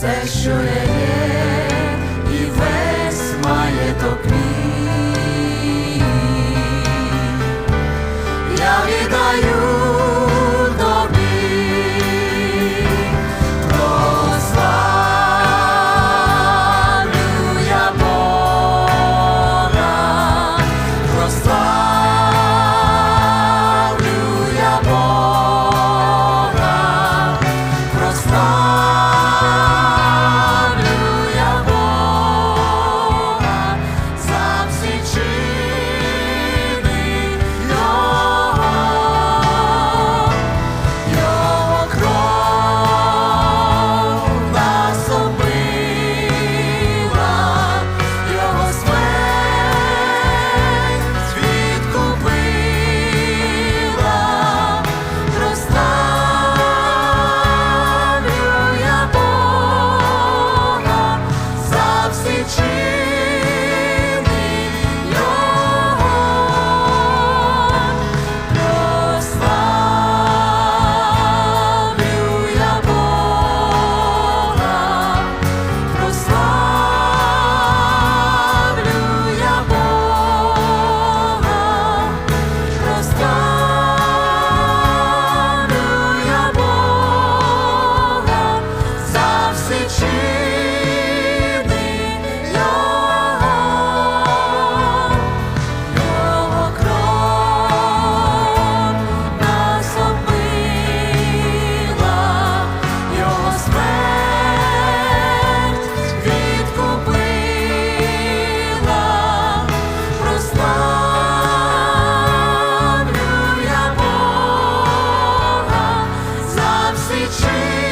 все, що я є, і весь маєток. change.